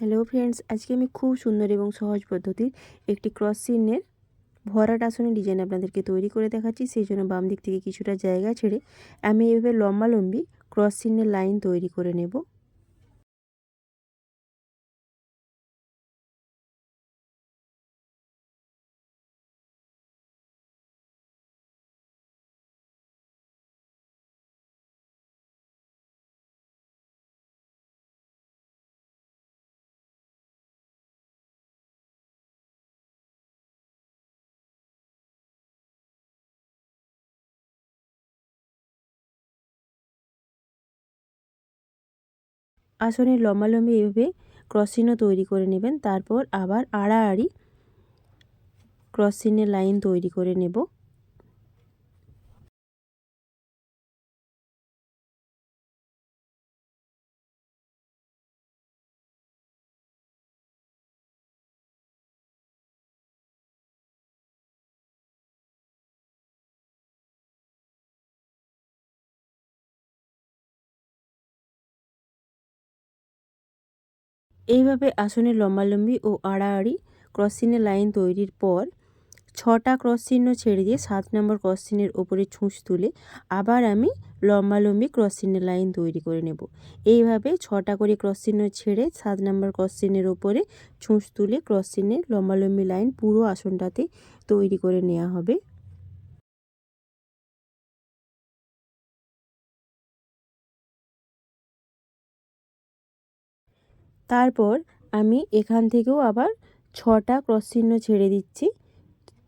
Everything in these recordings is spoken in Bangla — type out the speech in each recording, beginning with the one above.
হ্যালো ফ্রেন্ডস আজকে আমি খুব সুন্দর এবং সহজ পদ্ধতির একটি ক্রস চিহ্নের ভরাট আসনের ডিজাইন আপনাদেরকে তৈরি করে দেখাচ্ছি। সেই জন্য বাম দিক থেকে কিছুটা জায়গা ছেড়ে আমি এভাবে লম্বালম্বি ক্রস চিহ্নের লাইন তৈরি করে নেব। আসনের লম্বালম্বি এভাবে ক্রস চিহ্ন তৈরি করে নেবেন। তারপর আবার আড়াআড়ি ক্রস চিহ্নের লাইন তৈরি করে নেব। এইভাবে আসনে লম্বালম্বি ও আড়াআড়ি ক্রস লাইন তৈরির পর ছটা ক্রস চিহ্ন ছেড়ে দিয়ে সাত নম্বর ক্রস চিহ্নের ওপরে ছুঁচ তুলে আবার আমি লম্বালম্বি ক্রস চিহ্নের লাইন তৈরি করে নেব। এইভাবে ছটা করে ক্রস চিহ্ন ছেড়ে সাত নম্বর ক্রস চিহ্নের ওপরে ছুঁচ তুলে ক্রস চিহ্নের লম্বালম্বি লাইন পুরো আসনটাতে তৈরি করে নেওয়া হবে। তারপর আমি এখান থেকেও আবার ছটা ক্রস চিহ্ন ছেড়ে দিচ্ছি।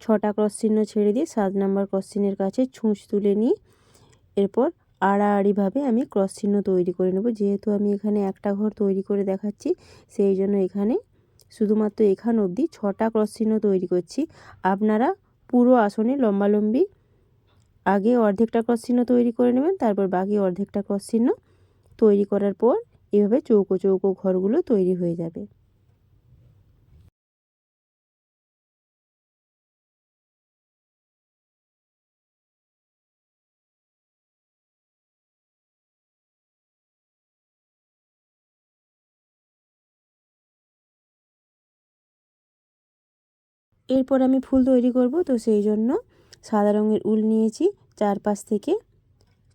ছটা ক্রস চিহ্ন ছেড়ে দিয়ে সাত নম্বর ক্রস চিহ্নের কাছে ছুঁচ তুলে নিই। এরপর আড়াআড়িভাবে আমি ক্রস চিহ্ন তৈরি করে নেব। যেহেতু আমি এখানে একটা ঘর তৈরি করে দেখাচ্ছি, সেই জন্য এখানে শুধুমাত্র এখান অবধি ছটা ক্রস চিহ্ন তৈরি করছি। আপনারা পুরো আসনে লম্বালম্বি আগে অর্ধেকটা ক্রস চিহ্ন তৈরি করে নেবেন, তারপর বাকি অর্ধেকটা ক্রস চিহ্ন তৈরি করার পর এভাবে চৌকো চৌকো ঘরগুলো তৈরি হয়ে যাবে। এরপর আমি ফুল তৈরি করব, তো সেই জন্য সাদা রঙের উল নিয়েছি চারপাশ থেকে।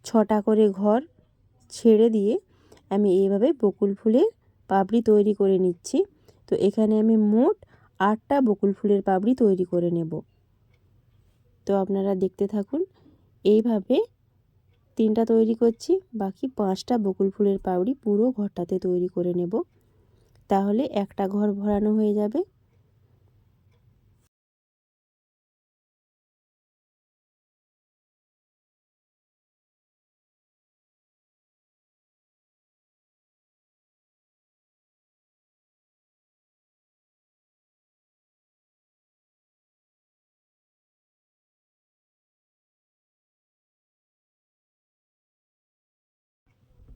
ছটা করে ঘর ছেড়ে দিয়ে আমি এইভাবে বকুল ফুলের পাপড়ি তৈরি করে নিচ্ছি। তো এখানে আমি মোট আটটা বকুল ফুলের পাপড়ি তৈরি করে নেব। তো আপনারা দেখতে থাকুন, এইভাবে তিনটা তৈরি করছি, বাকি পাঁচটা বকুল ফুলের পাপড়ি পুরো ঘরটাতে তৈরি করে নেব। তাহলে একটা ঘর ভরানো হয়ে যাবে।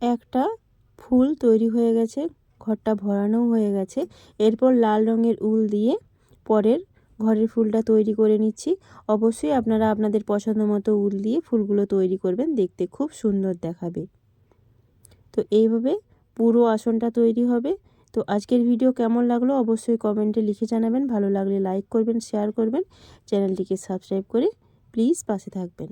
একটা ফুল তৈরি হয়ে গেছে, ঘরটা ভরানো হয়ে গেছে। এরপর লাল রঙের উল দিয়ে পরের ঘরের ফুলটা তৈরি করে নিচ্ছি। অবশ্যই আপনারা আপনাদের পছন্দ মতো উল দিয়ে ফুলগুলো তৈরি করবেন, দেখতে খুব সুন্দর দেখাবে। তো এইভাবে পুরো আসনটা তৈরি হবে। তো আজকের ভিডিও কেমন লাগল অবশ্যই কমেন্টে লিখে জানাবেন। ভালো লাগলে লাইক করবেন, শেয়ার করবেন। চ্যানেলটিকে সাবস্ক্রাইব করে প্লিজ পাশে থাকবেন।